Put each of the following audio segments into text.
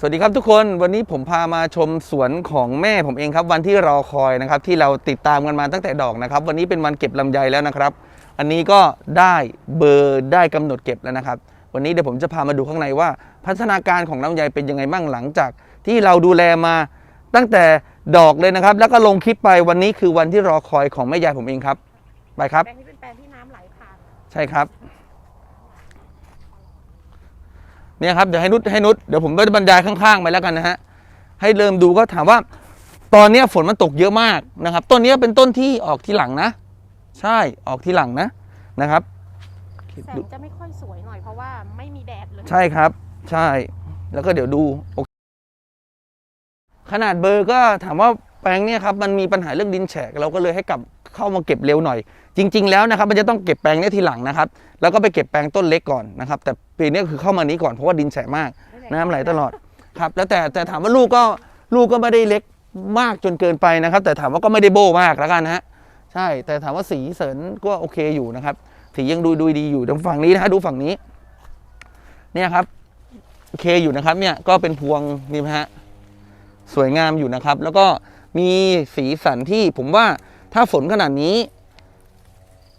สวัสดีครับทุกคนวันนี้ผมพามาชมสวนของแม่ผมเองครับ วันที่รอคอยนะครับ ที่เราติดตามกันมาตั้งแต่ดอกนะครับ วันนี้เป็นวันเก็บลำไยแล้วนะครับ อันนี้ก็ได้เบอร์ได้กำหนดเก็บแล้วนะครับ วันนี้เดี๋ยวผมจะพามาดูข้างในว่า พัฒนาการของลำไยเป็นยังไงบ้างหลังจาก ที่เราดูแลมาตั้งแต่ดอกเลยนะครับ แล้วก็ลงคลิปไปวันนี้คือวันที่รอคอยของแม่ยายผมเองครับ ไปครับแปลงนี้เป็นแปลงที่น้ำไหลผ่านใช่ครับ เนี่ยครับเดี๋ยวให้นุชให้นุชเดี๋ยวผมก็จะบรรยายข้างๆไปแล้วกันนะฮะให้เริ่มดูก็ถามว่า ตอนเนี้ยฝนมันตกเยอะมากนะครับ ต้นเนี้ยเป็นต้นที่ออกทีหลังนะ ใช่ออกทีหลังนะนะครับแสงจะไม่ค่อยสวยหน่อยเพราะว่าไม่มีแดดเลยใช่ครับ ใช่แล้วก็เดี๋ยวดูโอเคขนาดเบอร์ก็ถามว่าแปลงเนี่ยครับมันมีปัญหาเรื่องดินแฉกเราก็เลยให้กลับ เข้ามาเก็บเร็วหน่อย จริง ๆ แล้วนะครับมันจะต้องเก็บแปลงเนี้ทีหลังนะครับ แล้วก็ไปเก็บแปลงต้นเล็กก่อนนะครับแต่ปีนี้คือเข้ามานี้ก่อนเพราะว่าดินแฉะมากน้ำไหลตลอดครับแล้วแต่แต่ถามว่าลูกก็ลูกก็ไม่ได้เล็กมากจนเกินไปนะครับ แต่ถามว่าก็ไม่ได้โบ้มากแล้วกันนะฮะใช่แต่ถามว่าสีเสริญก็โอเคอยู่นะครับสียังดูดูดีอยู่ตรงฝั่งนี้นะฮะดูฝั่งนี้เนี่ยครับโอเคอยู่นะครับเนี่ยก็เป็นพวงนี่นะฮะสวยงามอยู่นะครับ แล้วก็มีสีสันที่ผมว่า ถ้าฝนขนาดนี้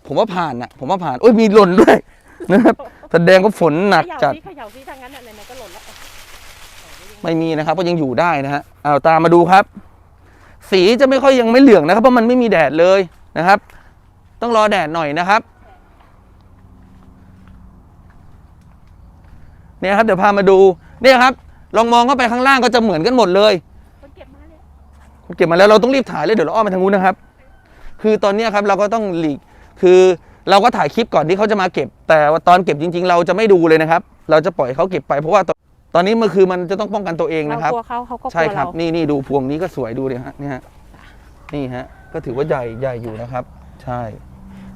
ผมว่าผ่านนะผมว่าผ่านโอ้ยมีหล่นด้วยนะครับแสดงว่าฝนหนักเขย่าจัดที่เขย่าที่ทางนั้นน่ะไหนๆก็หล่นแล้วไม่มีนะครับ ก็ยังอยู่ได้นะฮะเอาตามมาดูครับ สีจะไม่ค่อยยังไม่เหลืองนะครับ เพราะมันไม่มีแดดเลยนะครับ ต้องรอแดดหน่อยนะครับเนี่ยครับเดี๋ยวพามาดูเนี่ยครับ ลองมองเข้าไปข้างล่างก็จะเหมือนกันหมดเลยคนเก็บมาเลยผมเก็บมาแล้วเราต้องรีบถ่ายเลยเดี๋ยวเราอ้อมไปทางนู้นนะครับ คือตอนเนี้ยครับเราก็ต้องหลีก คือเราก็ถ่ายคลิปก่อนที่เขาจะมาเก็บ แต่ว่าตอนเก็บจริง ๆ เราจะไม่ดูเลยนะครับ เราจะปล่อยเขาเก็บไปเพราะว่าตอนตอนนี้มันคือมันจะต้องป้องกันตัวเองเรานะครับกลัวเขาเขาก็กใช่ลัวครับเรานี่นี่ดูพวงนี้ก็สวยดูดิฮะนี่ฮะนี่ฮะก็ถือว่าใหญ่ใหญ่อยู่นะครับ ใช่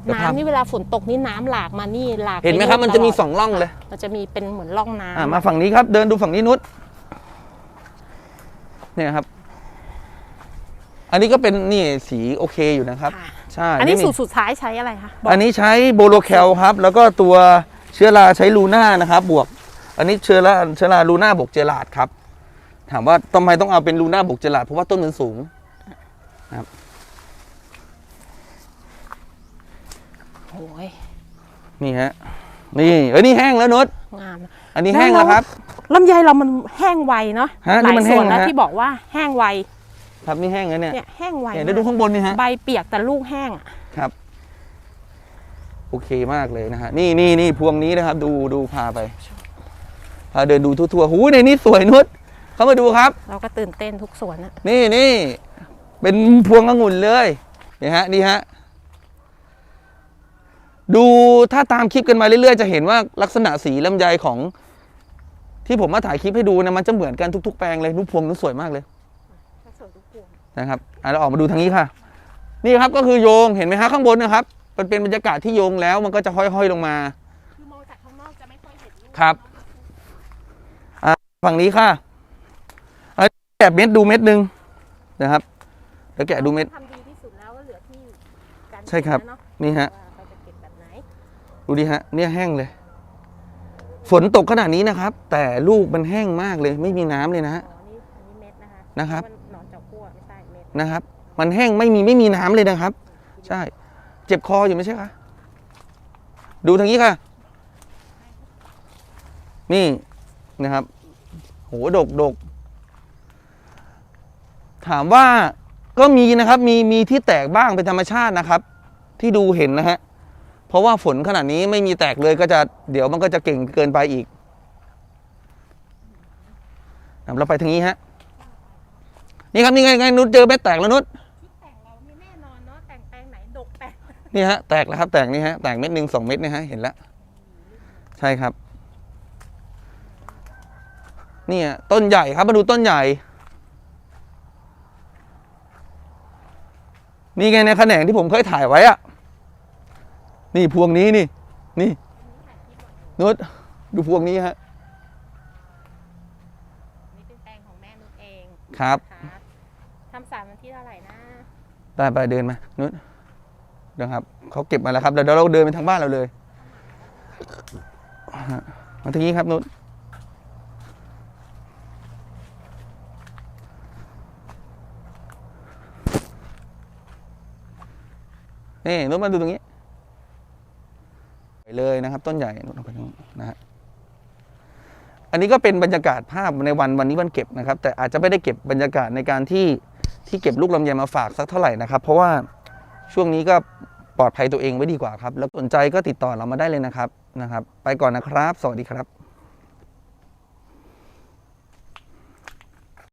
เดี๋ยวภาพ น้ำนี่เวลาฝนตกนี่น้ำหลากมานี่หลากเห็นไหมครับปมันจะมีตลดสองร่องเลยมันจะมีเป็นเหมือนร่องน้ำอ่ามาฝั่งนี้ครับเดินดูฝั่งนี้นุชเนี่ยครับ อันนี้ก็เป็นนี่สีโอเคอยู่นะครับ ค่ะ ใช่อันนี้ไม่มีสูตรสุดท้ายใช้อะไรคะบอกอันนี้ใช้โบโลแคลครับ แล้วก็ตัวเชื้อราใช้ลูน่านะครับ บวก อันนี้เชื้อราเชื้อราลูน่าบวกเจลาดครับ ถามว่าทำไมต้องเอาเป็นลูน่าบวกเจลาดเพราะว่าต้นมันสูง โอ้ยนี่ฮะ นี่เอ้ยนี่แห้งแล้วนุชงามนะอันนี้แห้งแล้วครับ ลำไยเรามันแห้งไวเนาะฮะหนี่ลายมันส่วนแห้งแล้วนะฮะ ที่บอกว่าแห้งไว ครับนี่แห้งแล้วเนี่ยเนี่ยแห้งไวเนี่ยเดี๋ยวดูมากข้างบนนี่ฮะใบเปียกแต่ลูกแห้งอะครับ โอเคมากเลยนะฮะนี่นี่นี่พวงนี้นะครับ ดูดูพาไปพาเดินดูทั่วๆหูในนี้สวยนุชเข้ามาดูครับ เราก็ตื่นเต้นทุกสวนอะนี่นี่เป็นพวงองุ่นเลยนี่ฮะนี่ฮะดูถ้าตามคลิปกันมาเรื่อยๆ จะเห็นว่าลักษณะสีลำไยของ ที่ผมมาถ่ายคลิปให้ดูนะมันจะเหมือนกันทุก ๆ แปลงเลยรูปพวงนู้นสวยมากเลยสวยทุกพวง นะครับอะเราออกมาดูทางนี้ค่ะ นี่ครับก็คือโยงเห็นไหมฮะข้างบนนะครับมันเป็นบรรยากาศที่โยงแล้วมันก็จะห้อยๆลงมาคือมองจากข้างนอกจะไม่ค่อยเห็นลูกครับอะฝั่งนี้ค่ะอะแกะเม็ดดูเม็ดหนึ่งนะครับเดี๋ยวแกะดูเม็ดทำดีที่สุดแล้วก็เหลือที่การใช่ครับเก็แล้วเนาะนี่ฮะว่าเราจะเก็บแบบไหนดูดิฮะเนี่ยแห้งเลย ฝนตกขนาดนี้นะครับ แต่ลูกมันแห้งมากเลย ไม่มีน้ำเลยนะฮะอ๋อนี่อันนี้เม็ดนะคะนะครับ นะครับ มันแห้งไม่มีไม่มีน้ำเลยนะครับ ใช่ เจ็บคออยู่ไม่ใช่คะดูทางนี้ค่ะ นี่นะครับ โหดกดกถามว่าก็มีนะครับ มีมีที่แตกบ้างเป็นธรรมชาตินะครับ ที่ดูเห็นนะฮะเพราะว่าฝนขนาดนี้ไม่มีแตกเลยก็จะเดี๋ยวมันก็จะเก่งเกินไปอีกอะเราไปทางนี้ฮะ นี่ครับนี่ไงไงนุชเจอเม็ดแตกแล้วนุชที่แต่งเรานี่แน่นอนเนาะแต่งแปลงไหนดกแปลงนี่ฮะแตกแล้วครับ แตกนี่ฮะแตกเม็ดหนึ่งสองเม็ดนะฮะเห็นแล้วใช่ครับเนี่ยต้นใหญ่ครับมาดูต้นใหญ่ นี่ไงในแขนงที่ผมเคยถ่ายไว้อะนี่พวงนี้นี่ นี่นุชดูพวงนี้ฮะนี่เป็นแปลงของแม่นุชเองครับ นะคะ ที่เท่าไหร่นะไปไปเดินมานุชนะครับเขาเก็บมาแล้วครับเดี๋ยวเราเดินไปทางบ้านเราเลยมาทางนี้ครับนุชนี่นุชมาดูตรงนี้ไปเลยนะครับ ต้นใหญ่นุชลงไปตรงนะฮะอันนี้ก็เป็นบรรยากาศภาพในวันวันนี้วันเก็บนะครับ แต่อาจจะไม่ได้เก็บบรรยากาศในการที่ ที่เก็บลูกลำไยมาฝากสักเท่าไหร่นะครับ เพราะว่าช่วงนี้ก็ปลอดภัยตัวเองไว้ดีกว่าครับ แล้วสนใจก็ติดต่อเรามาได้เลยนะครับนะครับ ไปก่อนนะครับ สวัสดีครับ